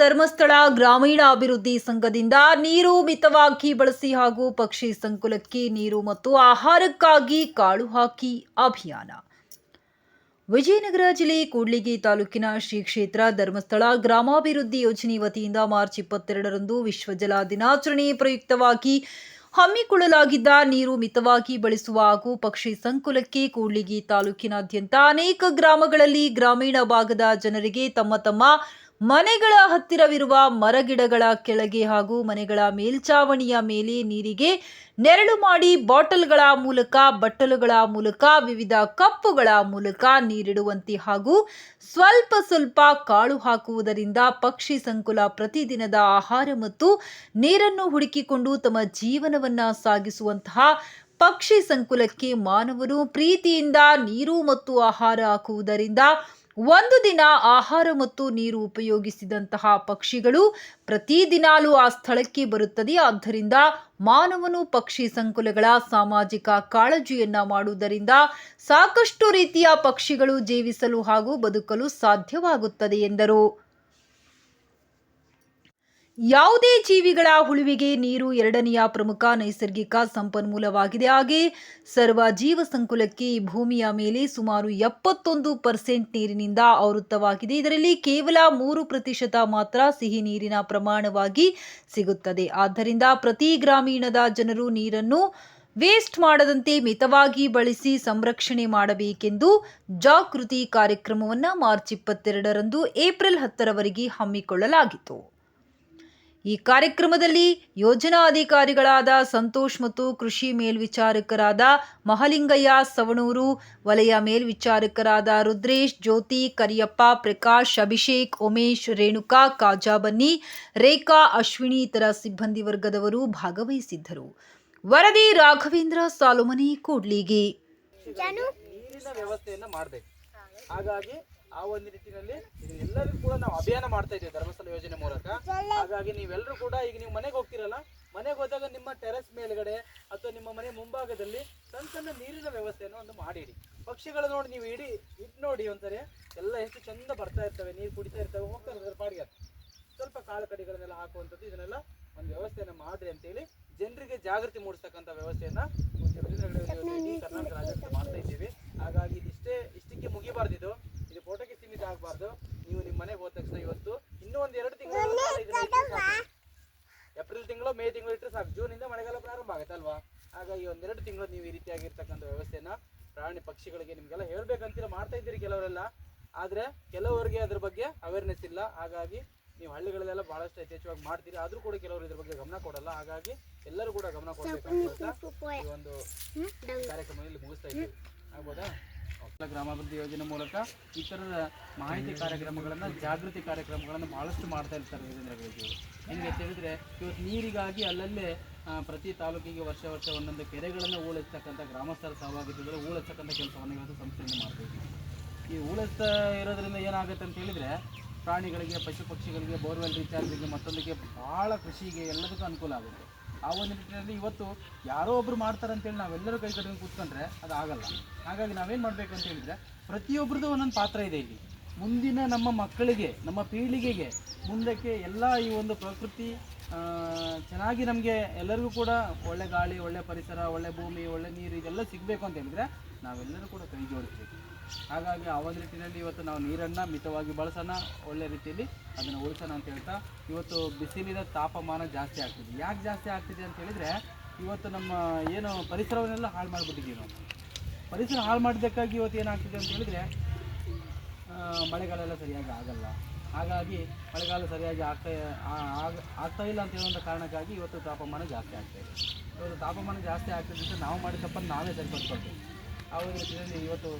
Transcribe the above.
ಧರ್ಮಸ್ಥಳ ಗ್ರಾಮೀಣ ಅಭಿವೃದ್ಧಿ ಸಂಘದಿಂದ ನೀರು ಮಿತವಾಗಿ ಬಳಸಿ ಹಾಗೂ ಪಕ್ಷಿ ಸಂಕುಲಕ್ಕೆ ನೀರು ಮತ್ತು ಆಹಾರಕ್ಕಾಗಿ ಕಾಳು ಹಾಕಿ ಅಭಿಯಾನ. ವಿಜಯನಗರ ಜಿಲ್ಲೆ ಕೂಡ್ಲಿಗಿ ತಾಲೂಕಿನ ಶ್ರೀ ಕ್ಷೇತ್ರ ಧರ್ಮಸ್ಥಳ ಗ್ರಾಮಾಭಿವೃದ್ಧಿ ಯೋಜನೆ ವತಿಯಿಂದ ಮಾರ್ಚ್ ಇಪ್ಪತ್ತೆರಡರಂದು ವಿಶ್ವ ಜಲ ದಿನಾಚರಣೆ ಪ್ರಯುಕ್ತವಾಗಿ ಹಮ್ಮಿಕೊಳ್ಳಲಾಗಿದ್ದ ನೀರು ಮಿತವಾಗಿ ಬಳಸುವ ಹಾಗೂ ಪಕ್ಷಿ ಸಂಕುಲಕ್ಕೆ ಕೂಡ್ಲಿಗಿ ತಾಲೂಕಿನಾದ್ಯಂತ ಅನೇಕ ಗ್ರಾಮಗಳಲ್ಲಿ ಗ್ರಾಮೀಣ ಭಾಗದ ಜನರಿಗೆ ತಮ್ಮ ತಮ್ಮ ಮನೆಗಳ ಹತ್ತಿರವಿರುವ ಮರಗಿಡಗಳ ಕೆಳಗೆ ಹಾಗೂ ಮನೆಗಳ ಮೇಲ್ಚಾವಣಿಯ ಮೇಲೆ ನೀರಿಗೆ ನೆರಳು ಮಾಡಿ ಬಾಟಲ್ಗಳ ಮೂಲಕ, ಬಟ್ಟಲುಗಳ ಮೂಲಕ, ವಿವಿಧ ಕಪ್ಪುಗಳ ಮೂಲಕ ನೀರಿಡುವಂತೆ ಹಾಗೂ ಸ್ವಲ್ಪ ಸ್ವಲ್ಪ ಕಾಳು ಹಾಕುವುದರಿಂದ ಪಕ್ಷಿ ಸಂಕುಲ ಪ್ರತಿದಿನದ ಆಹಾರ ಮತ್ತು ನೀರನ್ನು ಹುಡುಕಿಕೊಂಡು ತಮ್ಮ ಜೀವನವನ್ನು ಸಾಗಿಸುವಂತಹ ಪಕ್ಷಿ ಸಂಕುಲಕ್ಕೆ ಮಾನವರು ಪ್ರೀತಿಯಿಂದ ನೀರು ಮತ್ತು ಆಹಾರ ಹಾಕುವುದರಿಂದ ಒಂದು ದಿನ ಆಹಾರ ಮತ್ತು ನೀರು ಉಪಯೋಗಿಸಿದಂತಹ ಪಕ್ಷಿಗಳು ಪ್ರತಿದಿನಾಲೂ ಆ ಸ್ಥಳಕ್ಕೆ ಬರುತ್ತದೆ. ಆದ್ದರಿಂದ ಮಾನವನು ಪಕ್ಷಿ ಸಂಕುಲಗಳ ಸಾಮಾಜಿಕ ಕಾಳಜಿಯನ್ನ ಮಾಡುವುದರಿಂದ ಸಾಕಷ್ಟು ರೀತಿಯ ಪಕ್ಷಿಗಳು ಜೀವಿಸಲು ಹಾಗೂ ಬದುಕಲು ಸಾಧ್ಯವಾಗುತ್ತದೆ ಎಂದರು. ಯಾವುದೇ ಜೀವಿಗಳ ಉಳಿವಿಗೆ ನೀರು ಎರಡನೆಯ ಪ್ರಮುಖ ನೈಸರ್ಗಿಕ ಸಂಪನ್ಮೂಲವಾಗಿದೆ. ಹಾಗೆ ಸರ್ವ ಜೀವ ಸಂಕುಲಕ್ಕೆ ಭೂಮಿಯ ಮೇಲೆ ಸುಮಾರು ಎಪ್ಪತ್ತೊಂದು ಪರ್ಸೆಂಟ್ ನೀರಿನಿಂದ ಆವೃತ್ತವಾಗಿದೆ. ಇದರಲ್ಲಿ ಕೇವಲ ಮೂರು ಪ್ರತಿಶತ ಮಾತ್ರ ಸಿಹಿ ನೀರಿನ ಪ್ರಮಾಣವಾಗಿ ಸಿಗುತ್ತದೆ. ಆದ್ದರಿಂದ ಪ್ರತಿ ಗ್ರಾಮೀಣದ ಜನರು ನೀರನ್ನು ವೇಸ್ಟ್ ಮಾಡದಂತೆ ಮಿತವಾಗಿ ಬಳಸಿ ಸಂರಕ್ಷಣೆ ಮಾಡಬೇಕೆಂದು ಜಾಗೃತಿ ಕಾರ್ಯಕ್ರಮವನ್ನು ಮಾರ್ಚ್ ಇಪ್ಪತ್ತೆರಡರಂದು ಏಪ್ರಿಲ್ ಹತ್ತರವರೆಗೆ ಹಮ್ಮಿಕೊಳ್ಳಲಾಗಿತ್ತು. ಈ ಕಾರ್ಯಕ್ರಮದಲ್ಲಿ ಯೋಜನಾ ಅಧಿಕಾರಿಗಳಾದ ಸಂತೋಷ್ ಮತ್ತು ಕೃಷಿ ಮೇಲ್ವಿಚಾರಕರಾದ ಮಹಲಿಂಗಯ್ಯ ಸವಣೂರು ವಲಯ ಮೇಲ್ವಿಚಾರಕರಾದ ರುದ್ರೇಶ್ ಜ್ಯೋತಿ ಕರಿಯಪ್ಪ ಪ್ರಕಾಶ್ ಅಭಿಷೇಕ್ ಉಮೇಶ್ ರೇಣುಕಾ ಕಾಜಾಬನ್ನಿ ರೇಖಾ ಅಶ್ವಿನಿ ಇತರ ಸಿಬ್ಬಂದಿ ವರ್ಗದವರು ಭಾಗವಹಿಸಿದ್ದರು. ವರದಿ ರಾಘವೇಂದ್ರ ಸಾಲುಮನಿ ಕೂಡ್ಲಿಗೆ. ಹಾಗಾಗಿ ಆ ಒಂದು ನಿಟ್ಟಿನಲ್ಲಿ ಇದನ್ನೆಲ್ಲರಿಗೂ ಕೂಡ ನಾವು ಅಭಿಯಾನ ಮಾಡ್ತಾ ಇದ್ದೇವೆ ಧರ್ಮಸ್ಥಳ ಯೋಜನೆ ಮೂಲಕ. ಹಾಗಾಗಿ ನೀವೆಲ್ಲರೂ ಕೂಡ ಈಗ ನೀವು ಮನೆಗೆ ಹೋಗ್ತಿರಲ್ಲ, ಮನೆಗೆ ಹೋದಾಗ ನಿಮ್ಮ ಟೆರೆಸ್ ಮೇಲ್ಗಡೆ ಅಥವಾ ನಿಮ್ಮ ಮನೆ ಮುಂಭಾಗದಲ್ಲಿ ಸಣ್ಣ ಸಣ್ಣ ನೀರಿನ ವ್ಯವಸ್ಥೆಯನ್ನು ಒಂದು ಮಾಡಿಡಿ. ಪಕ್ಷಿಗಳು ನೋಡಿ ನೀವು ಇಡಿ ಇಟ್ ನೋಡಿ ಒಂಥರ ಎಲ್ಲ ಎಷ್ಟು ಚಂದ ಬರ್ತಾ ಇರ್ತವೆ, ನೀರು ಕುಡಿತಾ ಇರ್ತವೆ ಹೋಗ್ತಾ ಇರ್ತವೆ ಪಾಡಿಗೆ ಸ್ವಲ್ಪ ಕಾಳು ಕಡಿಗಳನ್ನೆಲ್ಲ ಹಾಕುವಂಥದ್ದು ಇದನ್ನೆಲ್ಲ ಒಂದು ವ್ಯವಸ್ಥೆಯನ್ನು ಮಾಡ್ರಿ ಅಂತೇಳಿ ಜನರಿಗೆ ಜಾಗೃತಿ ಮೂಡಿಸ್ತಕ್ಕಂಥ ವ್ಯವಸ್ಥೆಯನ್ನ ಕರ್ನಾಟಕ ರಾಜ್ಯಕ್ಕೆ ಮಾಡ್ತಾ ಇದ್ದೀವಿ. ಹಾಗಾಗಿ ಇದಿಷ್ಟೇ, ಇಷ್ಟಕ್ಕೆ ಮುಗಿಬಾರ್ದಿದು. ಇದು ಫೋಟೋಗೆ ನೀವು ನಿಮ್ಮ ಮನೆಗೆ ಹೋದ ತಕ್ಷಣ ಇವತ್ತು ಇನ್ನೂ ಒಂದು ಎರಡು ತಿಂಗಳು ಏಪ್ರಿಲ್ ತಿಂಗಳು ಮೇ ತಿಂಗಳು ಇಟ್ಟರೆ ಸಾಕು. ಜೂನಿಂದ ಮಳೆಗಾಲ ಪ್ರಾರಂಭ ಆಗುತ್ತೆ ಅಲ್ವಾ ಹಾಗಾಗಿ ಒಂದೆರಡು ತಿಂಗಳು ನೀವು ಈ ರೀತಿಯಾಗಿರ್ತಕ್ಕಂಥ ವ್ಯವಸ್ಥೆನ ಪ್ರಾಣಿ ಪಕ್ಷಿಗಳಿಗೆ ನಿಮಗೆಲ್ಲ ಹೇಳ್ಬೇಕಂತೀರ ಮಾಡ್ತಾ ಇದ್ದೀರಿ ಕೆಲವರೆಲ್ಲ. ಆದರೆ ಕೆಲವರಿಗೆ ಅದ್ರ ಬಗ್ಗೆ ಅವೇರ್ನೆಸ್ ಇಲ್ಲ. ಹಾಗಾಗಿ ನೀವು ಹಳ್ಳಿಗಳಲ್ಲೆಲ್ಲ ಬಹಳಷ್ಟು ಯಥೇಚ್ಛವಾಗಿ ಮಾಡ್ತೀರಿ. ಆದರೂ ಕೂಡ ಕೆಲವರು ಇದ್ರ ಬಗ್ಗೆ ಗಮನ ಕೊಡಲ್ಲ. ಹಾಗಾಗಿ ಎಲ್ಲರೂ ಕೂಡ ಗಮನ ಕೊಡಬೇಕು ಈ ಒಂದು ಕಾರ್ಯಕ್ರಮದಲ್ಲಿ ಮುಗಿಸ್ತಾ ಇದ್ದೀವಿ ಆಗ್ಬೋದಾ ಗ್ರಾಮಾಭಿವೃದ್ಧಿ ಯೋಜನೆ ಮೂಲಕ ಈ ಮಾಹಿತಿ ಕಾರ್ಯಕ್ರಮಗಳನ್ನು, ಜಾಗೃತಿ ಕಾರ್ಯಕ್ರಮಗಳನ್ನು ಭಾಳಷ್ಟು ಮಾಡ್ತಾ ಇರ್ತಾರೆ ವೀರೇಂದ್ರ ಹೆಂಗೆ ಅಂತ ಹೇಳಿದ್ರೆ, ಇವತ್ತು ನೀರಿಗಾಗಿ ಅಲ್ಲಲ್ಲೇ ಪ್ರತಿ ತಾಲೂಕಿಗೆ ವರ್ಷ ವರ್ಷ ಒಂದೊಂದು ಕೆರೆಗಳನ್ನು ಉಳಿಸ್ತಕ್ಕಂಥ ಗ್ರಾಮಸ್ಥರ ಸಹಭಾಗಿತ್ವದಲ್ಲಿ ಉಳಿಸ್ತಕ್ಕಂಥ ಕೆಲಸವನ್ನು ಇವತ್ತು ಸಂಸ್ಥೆಯಿಂದ ಮಾಡ್ತೀವಿ ಈ ಉಳಿಸ್ತಾ ಇರೋದ್ರಿಂದ ಏನಾಗುತ್ತೆ ಅಂತ ಹೇಳಿದ್ರೆ, ಪ್ರಾಣಿಗಳಿಗೆ ಪಶು ಪಕ್ಷಿಗಳಿಗೆ ಬೋರ್ವೆಲ್ ರೀಚಾರ್ಜಿಗೆ ಮತ್ತೊಂದಕ್ಕೆ ಭಾಳ ಕೃಷಿಗೆ ಎಲ್ಲದಕ್ಕೂ ಅನುಕೂಲ ಆಗುತ್ತೆ. ಆ ಒಂದು ನಿಟ್ಟಿನಲ್ಲಿ ಇವತ್ತು ಯಾರೋ ಒಬ್ರು ಮಾಡ್ತಾರೆ ಅಂತೇಳಿ ನಾವೆಲ್ಲರೂ ಕೈ ಕಟ್ಕೊಂಡು ಕೂತ್ಕೊಂಡ್ರೆ ಅದು ಆಗಲ್ಲ. ಹಾಗಾಗಿ ನಾವೇನು ಮಾಡಬೇಕು ಅಂತ ಹೇಳಿದರೆ ಪ್ರತಿಯೊಬ್ಬರದ್ದು ಒಂದೊಂದು ಪಾತ್ರ ಇದೆ ಇಲ್ಲಿ. ಮುಂದಿನ ನಮ್ಮ ಮಕ್ಕಳಿಗೆ, ನಮ್ಮ ಪೀಳಿಗೆಗೆ ಮುಂದಕ್ಕೆ ಎಲ್ಲ ಈ ಒಂದು ಪ್ರಕೃತಿ ಚೆನ್ನಾಗಿ ನಮಗೆ ಎಲ್ಲರಿಗೂ ಕೂಡ ಒಳ್ಳೆ ಗಾಳಿ, ಒಳ್ಳೆ ಪರಿಸರ, ಒಳ್ಳೆ ಭೂಮಿ, ಒಳ್ಳೆ ನೀರು ಇದೆಲ್ಲ ಸಿಗಬೇಕು ಅಂತ ಹೇಳಿದ್ರೆ ನಾವೆಲ್ಲರೂ ಕೂಡ ಕೈ ಜೋಡಿಸ್ಬೇಕು. ಹಾಗಾಗಿ ಆ ಒಂದು ನಿಟ್ಟಿನಲ್ಲಿ ಇವತ್ತು ನಾವು ನೀರನ್ನು ಮಿತವಾಗಿ ಬಳಸೋಣ, ಒಳ್ಳೆ ರೀತಿಯಲ್ಲಿ ಅದನ್ನು ಉಳಿಸೋಣ ಅಂತ ಹೇಳ್ತಾ, ಇವತ್ತು ಬಿಸಿಲಿನ ತಾಪಮಾನ ಜಾಸ್ತಿ ಆಗ್ತಿದೆ. ಯಾಕೆ ಜಾಸ್ತಿ ಆಗ್ತಿದೆ ಅಂತ ಹೇಳಿದರೆ ಇವತ್ತು ನಮ್ಮ ಏನು ಪರಿಸರವನ್ನೆಲ್ಲ ಹಾಳು ಮಾಡಿಬಿಟ್ಟಿದ್ದೀವಿ ನಾವು. ಪರಿಸರ ಹಾಳು ಮಾಡಿದ್ದಕ್ಕಾಗಿ ಇವತ್ತು ಏನಾಗ್ತಿದೆ ಅಂತ ಹೇಳಿದರೆ ಮಳೆಗಳೆಲ್ಲ ಸರಿಯಾಗಿ ಆಗಲ್ಲ. ಹಾಗಾಗಿ ಮಳೆಗಾಲ ಸರಿಯಾಗಿ ಆಗ್ತಾ ಆಗ- ಆಗ್ತಾ ಇಲ್ಲ ಅಂತ ಹೇಳುವಂಥ ಕಾರಣಕ್ಕಾಗಿ ಇವತ್ತು ತಾಪಮಾನ ಜಾಸ್ತಿ ಆಗ್ತಾ ಇದೆ. ಇವತ್ತು ತಾಪಮಾನ ಜಾಸ್ತಿ ಆಗ್ತಿದ್ದಂತೆ ನಾವು ಮಾಡಿದ ತಪ್ಪನ್ನು ನಾವೇ ಸರಿಪಡಿಸ್ಕೊಳ್ತೀವಿ. ಆ ಇವತ್ತು